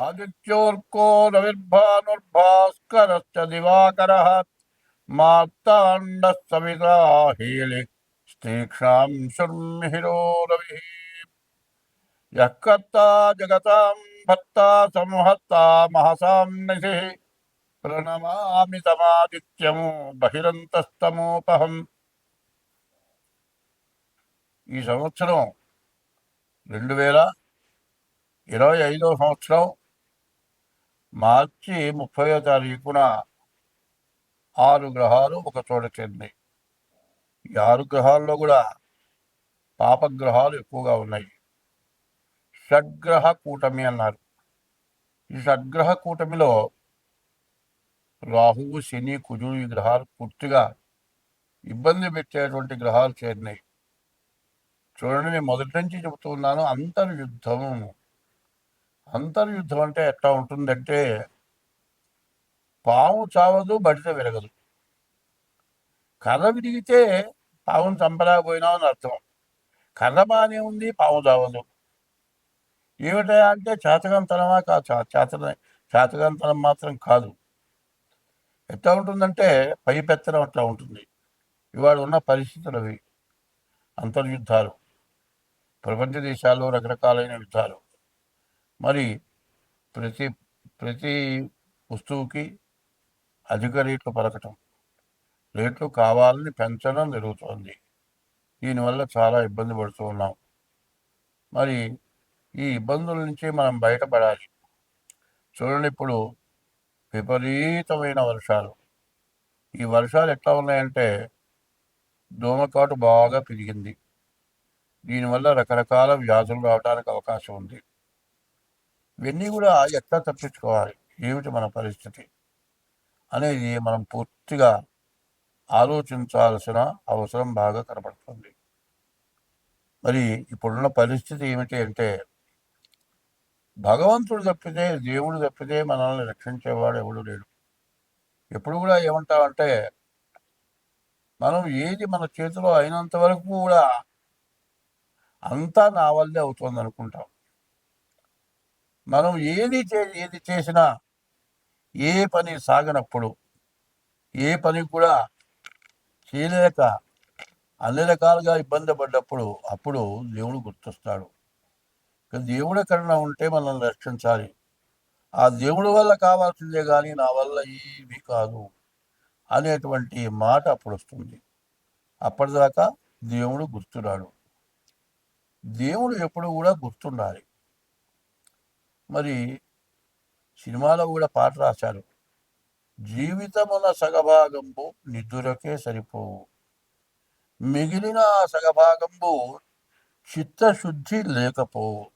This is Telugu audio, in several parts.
ఆదిత్యోర్కో రవిర్భానుర్భాస్కరశ్చ దివాకరः మార్తాండः సవితా హీలి స్తీక్షాం శుర్మిహిరో రవిः యः కర్తా జగతాం భర్తా సంహర్తా మహసాం నిధిः ప్రణమామి తమాదిత్యము బహిరంతస్తమోపహం ఈ సంవత్సరం రెండు వేల ఇరవై ఐదో సంవత్సరం మార్చి ముప్పయో తారీఖున ఆరు గ్రహాలు ఒక చోట చెంది. ఈ ఆరు గ్రహాల్లో కూడా పాపగ్రహాలు ఎక్కువగా ఉన్నాయి. షడ్గ్రహ కూటమి అన్నారు. ఈ షడ్గ్రహ కూటమిలో రాహువు శని కుజుడు ఈ గ్రహాలు పూర్తిగా ఇబ్బంది పెట్టేటువంటి గ్రహాలు చేరినాయి. చూడండి నేను మొదటి నుంచి చెబుతున్నాను అంతర్యుద్ధము. అంతర్యుద్ధం అంటే ఎట్లా ఉంటుందంటే పాము చావదు బడిత విరగదు. కర్ర విరిగితే పావును చంపలేకపోయినావు అని అర్థం. కర్ర బాగానే ఉంది పాము చావదు. ఏమిటా అంటే చేతకంతనమా కాదు చా- చేతన చేతకంతనం మాత్రం కాదు. ఎట్లా ఉంటుందంటే పై పెత్తనం అట్లా ఉంటుంది. ఇవాళ ఉన్న పరిస్థితులు అవి. అంతర్యుద్ధాలు. ప్రపంచ దేశాల్లో రకరకాలైన యుద్ధాలు. మరి ప్రతి ప్రతి వస్తువుకి అధిక రేట్లు పలకటం. రేట్లు కావాలని పెంచడం జరుగుతోంది. దీనివల్ల చాలా ఇబ్బంది పడుతూ ఉన్నాం. మరి ఈ ఇబ్బందుల నుంచి మనం బయటపడాలి. చూడండి ఇప్పుడు విపరీతమైన వర్షాలు. ఈ వర్షాలు ఎట్లా ఉన్నాయంటే దోమకాటు బాగా పెరిగింది. దీనివల్ల రకరకాల వ్యాధులు రావడానికి అవకాశం ఉంది. ఇవన్నీ కూడా ఎట్లా తప్పించుకోవాలి? ఏమిటి మన పరిస్థితి? అనేది మనం పూర్తిగా ఆలోచించాల్సిన అవసరం బాగా కనపడుతుంది మరి ఇప్పుడున్న పరిస్థితి ఏమిటి అంటే భగవంతుడు తప్పితే దేవుడు తప్పితే మనల్ని రక్షించేవాడు ఎవడు లేడు. ఎప్పుడు కూడా ఏమంటామంటే మనం ఏది మన చేతిలో అయినంత వరకు కూడా అంతా నా వల్లే అవుతుంది అనుకుంటాం మనం ఏది చే ఏది చేసినా ఏ పని సాగనప్పుడు ఏ పని కూడా చేయలేక అన్ని రకాలుగా ఇబ్బంది పడ్డప్పుడు అప్పుడు దేవుడు గుర్తొస్తాడు. దేవుడి కరుణ ఉంటే మనల్ని రక్షించాలి. ఆ దేవుడి వల్ల కావాల్సిందే కానీ నా వల్ల ఏమీ కాదు అనేటువంటి మాట అప్పుడు వస్తుంది. అప్పటిదాకా దేవుడు గుర్తురాడు. దేవుడు ఎప్పుడు కూడా గుర్తుండాలి. మరి సినిమాలో కూడా పాట రాశారు. జీవితమున సగభాగంబు నిద్దురకే సరిపోవు. మిగిలిన సగభాగంబు చిత్తశుద్ధి లేకపోవు.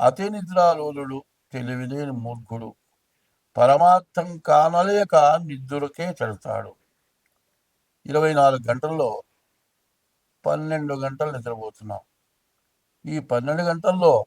అతి నిద్రాలోలుడు తెలివిలేని మూర్ఖుడు. పరమార్థం కానలేక నిద్దురకే చెడతాడు ఇరవై నాలుగు గంటల్లో పన్నెండు గంటలు నిద్రపోతున్నాం. ఈ పన్నెండు గంటల్లో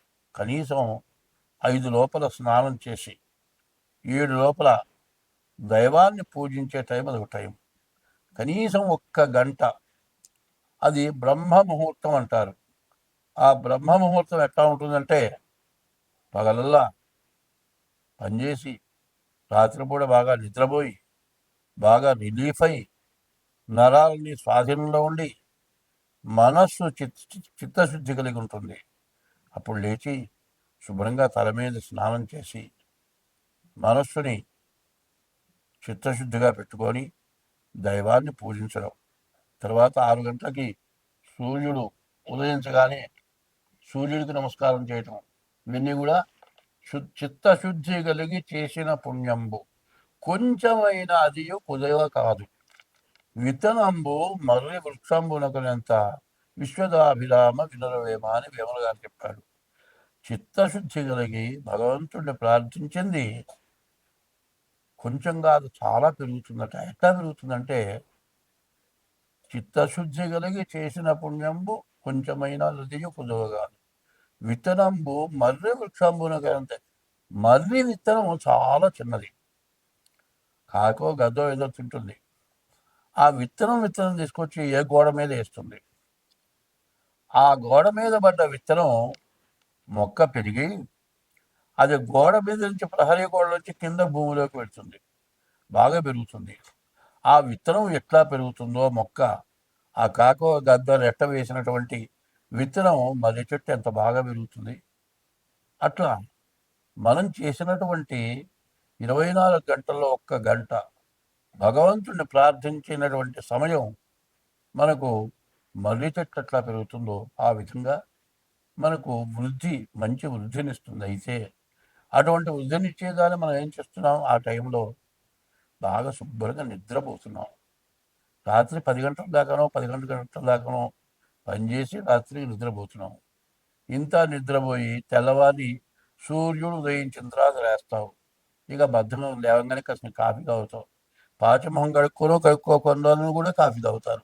కనీసం ఐదు లోపల స్నానం చేసి ఏడు లోపల దైవాన్ని పూజించే టైం అది ఒక టైం. కనీసం ఒక్క గంట. అది బ్రహ్మ ముహూర్తం అంటారు. ఆ బ్రహ్మ ముహూర్తం ఎట్లా ఉంటుందంటే పగలల్లా పనిచేసి రాత్రిపూట బాగా నిద్రపోయి బాగా రిలీఫ్ అయి నరాలని స్వాధీనంలో ఉండి మనస్సు చిత్ చిత్తశుద్ధి కలిగి ఉంటుంది. అప్పుడు లేచి శుభ్రంగా తల మీద స్నానం చేసి మనస్సుని చిత్తశుద్ధిగా పెట్టుకొని దైవాన్ని పూజించడం. తర్వాత ఆరు గంటలకి సూర్యుడు ఉదయించగానే సూర్యుడికి నమస్కారం చేయటం. ఇవన్నీ కూడా చిత్తశుద్ధి కలిగి చేసిన పుణ్యంబు. కొంచెమైన అది కుదవ కాదు. విత్తనంబు మర్రి వృక్షంబునకునంత విశ్వదాభిరామ వినరవేమ అని వేమల గారు చెప్పాడు. చిత్తశుద్ధి కలిగి భగవంతుడిని ప్రార్థించింది కొంచెం కాదు చాలా పెరుగుతుందట. ఎట్లా పెరుగుతుందంటే చిత్తశుద్ధి కలిగి చేసిన పుణ్యంబు కొంచెమైన హృదయ కుదవగాదు విత్తనంబు మర్రి వృక్షంబున వృక్షంబునకంతే మర్రి విత్తనం చాలా చిన్నది. కాకో గదో ఏదో తింటుంది. ఆ విత్తనం విత్తనం తీసుకొచ్చి ఏ గోడ మీద వేస్తుంది? ఆ గోడ మీద పడ్డ విత్తనం మొక్క పెరిగి అది గోడ మీద నుంచి ప్రహరీ గోడ నుంచి కింద భూమిలోకి పెడుతుంది బాగా పెరుగుతుంది. ఆ విత్తనం ఎట్లా పెరుగుతుందో మొక్క ఆ కాకో గద్ద రెట్ట వేసినటువంటి విత్తనం మర్రి చెట్టు ఎంత బాగా పెరుగుతుంది. అట్లా మనం చేసినటువంటి ఇరవై నాలుగు గంటల్లో ఒక్క గంట భగవంతుడిని ప్రార్థించినటువంటి సమయం మనకు మర్రి చెట్టు ఎట్లా పెరుగుతుందో ఆ విధంగా మనకు వృద్ధి మంచి వృద్ధినిస్తుంది. అయితే అటువంటి వృద్ధినిచ్చేదాన్ని మనం ఏం చేస్తున్నాం? ఆ టైంలో బాగా శుభ్రంగా నిద్రపోతున్నాం. రాత్రి పది గంటల దాకానో పది గంటల గంటల దాకానో పనిచేసి రాత్రి నిద్రపోతున్నాం. ఇంత నిద్రపోయి తెల్లవారి సూర్యుడు ఉదయించిన తర్వాత లేస్తావు ఇక బద్దం లేవగానే కాసిన కాఫీ తాగుతావు. పాచమొహం కడుక్కోనో కడుక్కోకుండా కూడా కాఫీ తాగుతారు.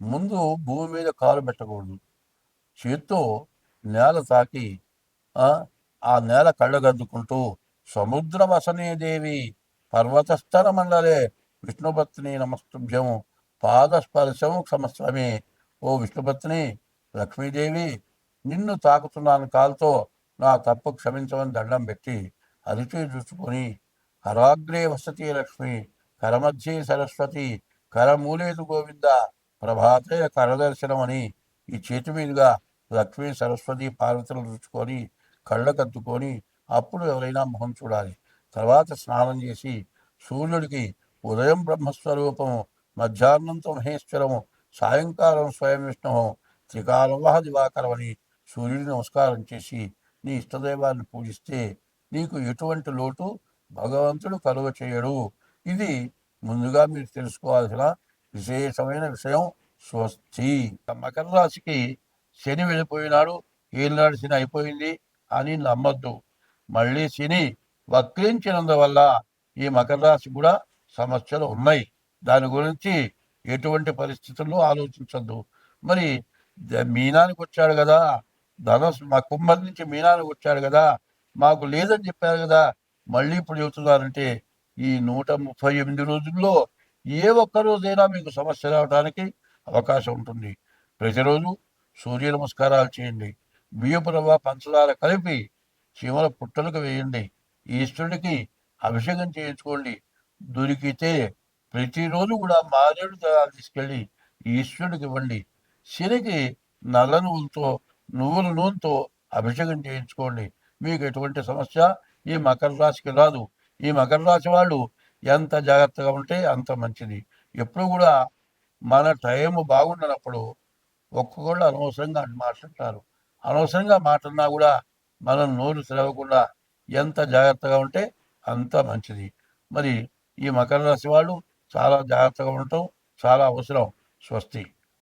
ముందు భూమి మీద కాలు పెట్టకూడదు. చేత్తో నేల తాకి ఆ, నేల కళ్ళగద్దుకుంటూ సముద్ర వసనే దేవి పర్వతస్థర మండలే విష్ణుపత్ని నమస్తుభ్యం పాదస్పర్శం సమస్రమే ఓ విష్ణుపత్ని లక్ష్మీదేవి నిన్ను తాకుతున్నాను కాలుతో నా తప్పు క్షమించమని దండం పెట్టి అరిచి చూసుకొని కరాగ్రే వసతి లక్ష్మి కరమధ్యే సరస్వతి కరమూలేదు గోవింద ప్రభాతే కరదర్శనం అని ఈ చేతి మీదుగా లక్ష్మీ సరస్వతి పార్వతులు రుచుకొని కళ్ళకద్దుకొని అప్పుడు ఎవరైనా మొహం చూడాలి. తర్వాత స్నానం చేసి సూర్యుడికి ఉదయం బ్రహ్మస్వరూపము మధ్యాహ్నంతో మహేశ్వరము సాయంకాలం స్వయం విష్ణువు త్రికాలం దివాకరమని దివాకరం అని సూర్యుడిని నమస్కారం చేసి నీ ఇష్టదైవాన్ని పూజిస్తే నీకు ఎటువంటి లోటు భగవంతుడు కలుగ చేయడు ఇది ముందుగా మీరు తెలుసుకోవాల్సిన విశేషమైన విషయం స్వస్తి. మకర రాశికి శని వెళ్ళిపోయినాడు ఏళ్ళనాడు శని అయిపోయింది అని నమ్మద్దు. మళ్ళీ శని వక్రించినందువల్ల ఈ మకర రాశి కూడా సమస్యలు ఉన్నాయి. దాని గురించి ఎటువంటి పరిస్థితుల్లో ఆలోచించద్దు. మరి మీనానికి వచ్చాడు కదా ధనస్ మా కుంభం నుంచి మీనానికి వచ్చాడు కదా మాకు లేదని చెప్పారు కదా మళ్ళీ ఇప్పుడు చెబుతున్నారంటే ఈ నూట ముప్పై ఎనిమిది రోజుల్లో ఏ ఒక్కరోజైనా మీకు సమస్య రావడానికి అవకాశం ఉంటుంది. ప్రతిరోజు సూర్య నమస్కారాలు చేయండి. బియ్యపు రవ్వ పంచదార కలిపి చీమల పుట్టలకు వేయండి. ఈశ్వరుడికి అభిషేకం చేయించుకోండి. దొరికితే ప్రతిరోజు కూడా మారేడు దళాలు తీసుకెళ్ళి ఈశ్వరుడికి ఇవ్వండి. శనికి నల్ల నువ్వులతో నువ్వుల నూనెతో అభిషేకం చేయించుకోండి. మీకు ఎటువంటి సమస్య ఈ మకర రాశికి రాదు. ఈ మకర రాశి వాళ్ళు ఎంత జాగ్రత్తగా ఉంటే అంత మంచిది. ఎప్పుడు కూడా మన టైం బాగుండనప్పుడు ఒక్కొక్కళ్ళు అనవసరంగా మాట్లాడతారు. అనవసరంగా మాట్లాడినా కూడా మనం నోరు తెరవకుండా ఎంత జాగ్రత్తగా ఉంటే అంత మంచిది. మరి ఈ మకర రాశి వాళ్ళు చాలా జాగ్రత్తగా ఉండటం చాలా అవసరం. స్వస్తి.